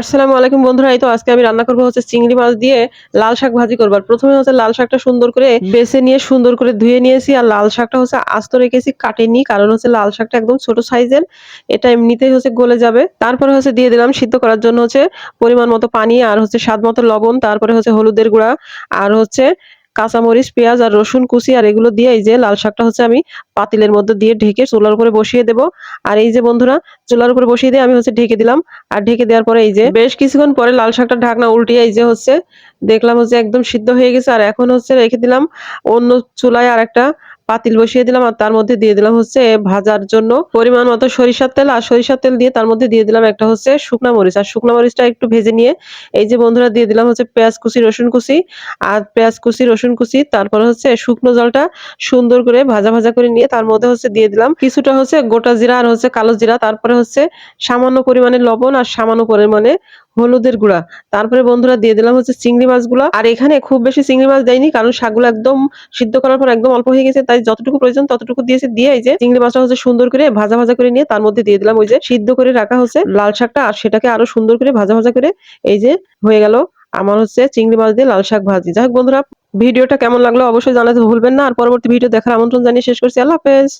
আসসালামু আলাইকুম বন্ধুরা, এই তো আজকে আমি রান্না করব হচ্ছে চিংড়ি মাছ দিয়ে লাল শাক ভাজি করবার। প্রথমে হচ্ছে লাল শাকটা সুন্দর করে বেছে নিয়ে সুন্দর করে ধুয়ে নিয়েছি, আর লাল শাকটা হচ্ছে আস্ত রেখেছি, কাটেনি, কারণ হচ্ছে লাল শাকটা একদম ছোট সাইজের, এটা এমনিতেই হচ্ছে গলে যাবে। তারপরে হচ্ছে দিয়ে দিলাম সিদ্ধ করার জন্য হচ্ছে পরিমাণ মতো পানি আর হচ্ছে স্বাদ মতো লবণ, তারপরে হচ্ছে হলুদের গুঁড়া, আর হচ্ছে কাঁচামরিচ, পেঁয়াজ আর রসুন কুচি আর এগুলো দিয়ে এই যে লাল শাকটা হচ্ছে আমি পাতিলের মধ্যে দিয়ে ঢেকে চুলার উপরে বসিয়ে দেব। আর এই যে বন্ধুরা, চুলার উপরে বসিয়ে দিয়ে আমি হচ্ছে ঢেকে দিলাম। আর ঢেকে দেওয়ার পরে এই যে বেশ কিছুক্ষণ পরে লাল শাকটা ঢাকনা উল্টিয়ে এই যে হচ্ছে দেখলাম হচ্ছে একদম সিদ্ধ হয়ে গেছে। আর এখন হচ্ছে রেখে দিলাম অন্য চুলায় আর একটা পাতিল বসিয়ে দিলাম আর তার মধ্যে দিয়ে দিলাম হচ্ছে ভাজার জন্য পরিমাণ মতো সরিষার তেল। আর সরিষার তেল দিয়ে তার মধ্যে দিয়ে দিলাম একটা হচ্ছে শুকনা মরিচ। আর শুকনা মরিচটা একটু ভেজে নিয়ে এই যে বন্ধুরা দিয়ে দিলাম হচ্ছে পেঁয়াজ কুচি, রসুন কুচি আর পেঁয়াজ কুচি, রসুন কুচি। তারপরে হচ্ছে শুকনো জলটা সুন্দর করে ভাজা ভাজা করে নিয়ে তার মধ্যে হচ্ছে দিয়ে দিলাম কিছুটা হচ্ছে গোটা জিরা আর হচ্ছে কালো জিরা। তারপরে হচ্ছে সামান্য পরিমাণে লবণ আর সামান্য পরিমাণে হলুদের গুঁড়া। তারপরে বন্ধুরা দিয়ে দিলাম হচ্ছে চিংড়ি মাছগুলো। আর এখানে খুব বেশি চিংড়ি মাছ দেয়নি, কারণ শাকগুলো একদম সিদ্ধ করার পর একদম অল্প হয়ে গেছে, তাই যতটুকু প্রয়োজন ততটুকু দিয়েছে। দিয়ে এই যে চিংড়ি মাছটা হচ্ছে সুন্দর করে ভাজা ভাজা করে নিয়ে তার মধ্যে দিয়ে দিলাম ওই যে সিদ্ধ করে রাখা হচ্ছে লাল শাকটা, আর সেটাকে আরও সুন্দর করে ভাজা ভাজা করে এই যে হয়ে গেল আমার হচ্ছে চিংড়ি মাছ দিয়ে লাল শাক ভাজি। যাই হোক বন্ধুরা, ভিডিওটা কেমন লাগল অবশ্যই জানাতে ভুলবেন না, আর পরবর্তী ভিডিও দেখার আমন্ত্রণ জানিয়ে শেষ করছি। আল্লাহ হাফেজ।